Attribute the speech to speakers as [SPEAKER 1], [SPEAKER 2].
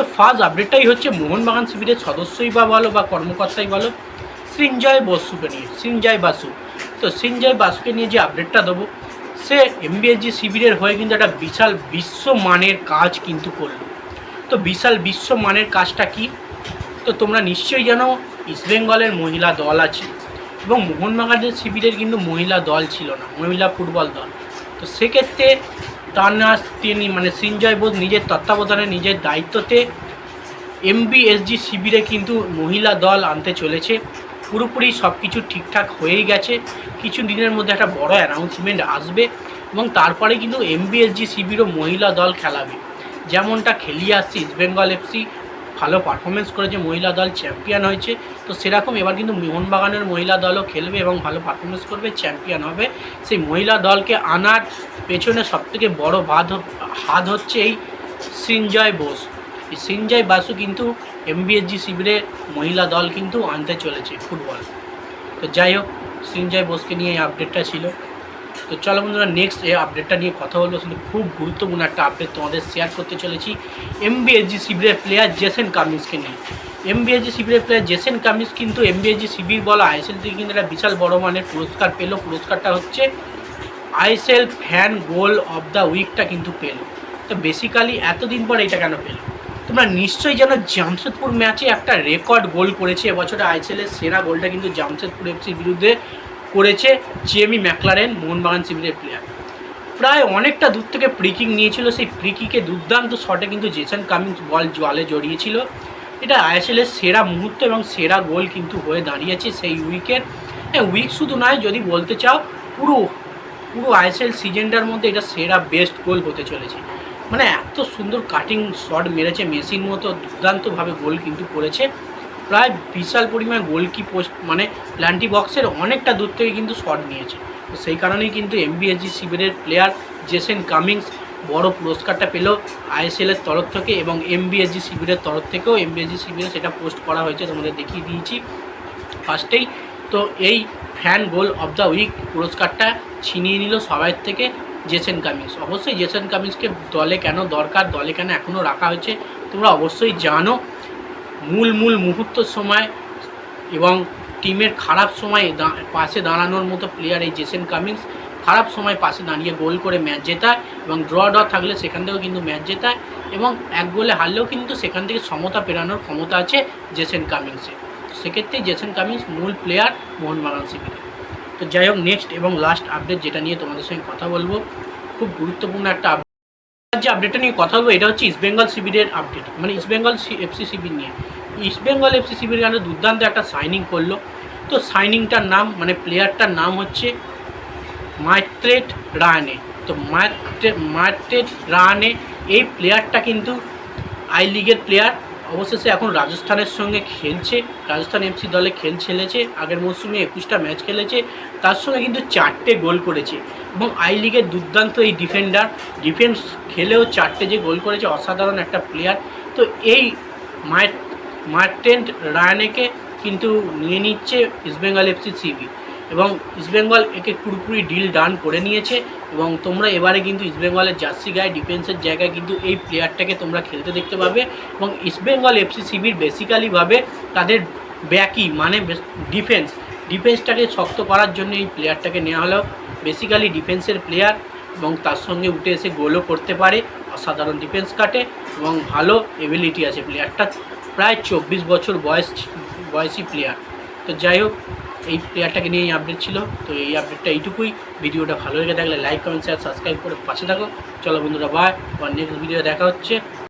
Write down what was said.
[SPEAKER 1] তো ফার্স্ট আপডেটটাই হচ্ছে মোহনবাগান শিবিরের সদস্যই বা বলো বা কর্মকর্তাই বলো সৃঞ্জয় বসুকে নিয়ে সৃঞ্জয় বাসু। তো সৃঞ্জয় বাসুকে নিয়ে যে আপডেটটা দেবো, সে এমবিএসজি শিবিরের হয়ে কিন্তু একটা বিশাল বিশ্বমানের কাজ কিন্তু করল। তো বিশাল বিশ্বমানের কাজটা কি? তো তোমরা নিশ্চয়ই জানো ইস্টবেঙ্গলের মহিলা দল আছে এবং মোহনবাগানের শিবিরের কিন্তু মহিলা দল ছিল না, মহিলা ফুটবল দল। তো সেক্ষেত্রে তার না তিনি মানে সৃঞ্জয় বোধ নিজের তত্ত্বাবধানে, নিজের দায়িত্বতে এমবিএসজি শিবিরে কিন্তু মহিলা দল আনতে চলেছে। পুরোপুরি সব কিছু ঠিকঠাক হয়েই গেছে। কিছু দিনের মধ্যে একটা বড় অ্যানাউন্সমেন্ট আসবে এবং তারপরে কিন্তু এমবিএসজি শিবিরও মহিলা দল খেলাবে। যেমনটা খেলিয়ে আসছে ইস্টবেঙ্গল এফসি ভালো পারফরমেন্স করেছে মহিলা দল চ্যাম্পিয়ন হয়েছে, তো সেরকম এবার কিন্তু মোহনবাগানের মহিলা দলও খেলবে এবং ভালো পারফরমেন্স করবে চ্যাম্পিয়ন হবে। সেই মহিলা দলকে আনার পেছনে সবথেকে বড় বাদ হাত হচ্ছে এই সৃঞ্জয় বোস। এই সৃঞ্জয় বাসু কিন্তু এমবিএসজি শিবিরে মহিলা দল কিন্তু আনতে চলেছে ফুটবল। তো যাই হোক সৃঞ্জয় বোসকে নিয়ে এই আপডেটটা ছিল। তো চলো বন্ধুরা নেক্সট এই আপডেটটা নিয়ে কথা বলব। শুধু খুব গুরুত্বপূর্ণ একটা আপডেট তোমাদের শেয়ার করতে চলেছি। এমবিএসজি শিবিরের প্লেয়ার জেসেন কামিন্সকে নিয়ে। এমবিএসজি শিবিরের প্লেয়ার জেসেন কামিন্স কিন্তু এমবিএসজি শিবির বলা আইএসএল থেকে কিন্তু একটা বিশাল বড় মানের পুরস্কার পেল। পুরস্কারটা হচ্ছে ISL fan goal of the উইকটা কিন্তু পেল। তো বেসিক্যালি এতদিন পর এটা কেন পেল? তোমরা নিশ্চয়ই জানো, জামশেদপুর ম্যাচে একটা রেকর্ড গোল করেছে। এবছরে আইএসএলের সেরা গোলটা কিন্তু জামশেদপুর এফসির বিরুদ্ধে করেছে জেমি ম্যাকলারেন মোহনবাগান শিবিরের প্লেয়ার প্রায় অনেকটা দূর থেকে প্রিকিং নিয়েছিল, সেই প্রিকিকে দুর্দান্ত শটে কিন্তু জেসন কামিংস বল জলে জড়িয়েছিল। এটা আইএসএলের সেরা মুহূর্ত এবং সেরা গোল কিন্তু হয়ে দাঁড়িয়েছে সেই উইকের হ্যাঁ উইক শুধু নয়, যদি বলতে চাও, পুরো পুরো আইএসএল সিজনটার মধ্যে এটা সেরা বেস্ট গোল হতে চলেছে। মানে এত সুন্দর কাটিং শট মেরেছে মেসির মতো, দুর্দান্তভাবে গোল কিন্তু করেছে। প্রায় বিশাল পরিমাণ গোলকি পোস্ট মানে প্ল্যান্টি বক্সের অনেকটা দূর থেকে কিন্তু শট নিয়েছে। তো সেই কারণেই কিন্তু এমবিএসজি শিবিরের প্লেয়ার জেসেন কামিংস বড় পুরস্কারটা পেল আইএসএলের তরফ থেকে এবং এমবিএসজি শিবিরের তরফ থেকেও এমবিএসজি শিবিরে সেটা পোস্ট করা হয়েছে, তোমাদের দেখিয়ে দিয়েছি ফার্স্টেই। তো এই fan goal of the week পুরস্কারটা ছিনিয়ে নিল সবাই থেকে জেসেন কামিংস। অবশ্যই জেসেন কামিংসকে দলে কেন দরকার, দলে কেন এখনও রাখা হয়েছে, তোমরা অবশ্যই জানো। মূল মূল মুহূর্তের সময় এবং টিমের খারাপ সময়ে পাশে দাঁড়ানোর মতো প্লেয়ার এই জেসেন কামিংস খারাপ সময় পাশে দাঁড়িয়ে গোল করে ম্যাচ জেতায় এবং ড্র ড্র থাকলে সেখান থেকেও কিন্তু ম্যাচ জেতায় এবং এক গোলে হারলেও কিন্তু সেখান থেকে সমতা পেরানোর ক্ষমতা আছে জেসেন কামিংসে সেক্ষেত্রে জেসেন কামিংস মূল প্লেয়ার মোহনবাগান শিবিরে তো যাই হোক নেক্সট এবং লাস্ট আপডেট যেটা নিয়ে তোমাদের সঙ্গে কথা বলব, খুব গুরুত্বপূর্ণ একটা যে আপডেটটা নিয়ে কথা বলব, এটা হচ্ছে ইস্ট ইস্টবেঙ্গল শিবিরের আপডেট মানে ইস্ট বেঙ্গল এফসি শিবির নিয়ে। ইস্ট বেঙ্গল এফসি শিবির কেন দুর্দান্ত একটা সাইনিং করল। তো সাইনিংটার নাম মানে প্লেয়ারটার নাম হচ্ছে মাইট্রেট রানে তো মাইট্রেট মাইট্রেট রানে এই প্লেয়ারটা কিন্তু আই লিগের প্লেয়ার অবশেষে এখন রাজস্থানের সঙ্গে খেলছে। রাজস্থান এফসি দলে খেল খেলেছে আগের মরশুমে একুশটা ম্যাচ খেলেছে। তার সঙ্গে কিন্তু চারটে গোল করেছে। এবং আই লিগের দুর্দান্ত এই ডিফেন্ডার, ডিফেন্স খেলেও চারটে যে গোল করেছে, অসাধারণ একটা প্লেয়ার তো এই মার্ট, মার্টেন্ট রায়ানেকে কিন্তু নিয়ে নিচ্ছে ইস্টবেঙ্গল এফসি সিবি। এবং ইস্টবেঙ্গল একে পুরোপুরি ডিল ডান করে নিয়েছে এবং তোমরা এবারে কিন্তু ইস্টবেঙ্গলের জার্সি গায়ে ডিফেন্সের জায়গায় কিন্তু এই প্লেয়ারটাকে তোমরা খেলতে দেখতে পাবে এবং ইস্টবেঙ্গল এফসি সিবির বেসিক্যালিভাবে তাদের ব্যাকই মানে ডিফেন্স ডিফেন্সটাকে শক্ত করার জন্য এই প্লেয়ারটাকে নেওয়া হলো। বেসিক্যালি ডিফেন্সের প্লেয়ার এবং তার সঙ্গে উঠে এসে গোলও করতে পারে, অসাধারণ ডিফেন্স কাটে এবং ভালো এবিলিটি আছে প্লেয়ারটা প্রায় চব্বিশ বছর বয়স, বয়সী প্লেয়ার তো যাই হোক এই প্লেয়ারটাকে নিয়ে এই আপডেট ছিল। তো এই আপডেটটা এইটুকুই। ভিডিওটা ভালো লেগে থাকলে লাইক কমেন্ট শেয়ার সাবস্ক্রাইব করে পাশে থাকো। চলো বন্ধুরা বাই আবার নেক্সট ভিডিও দেখা হচ্ছে।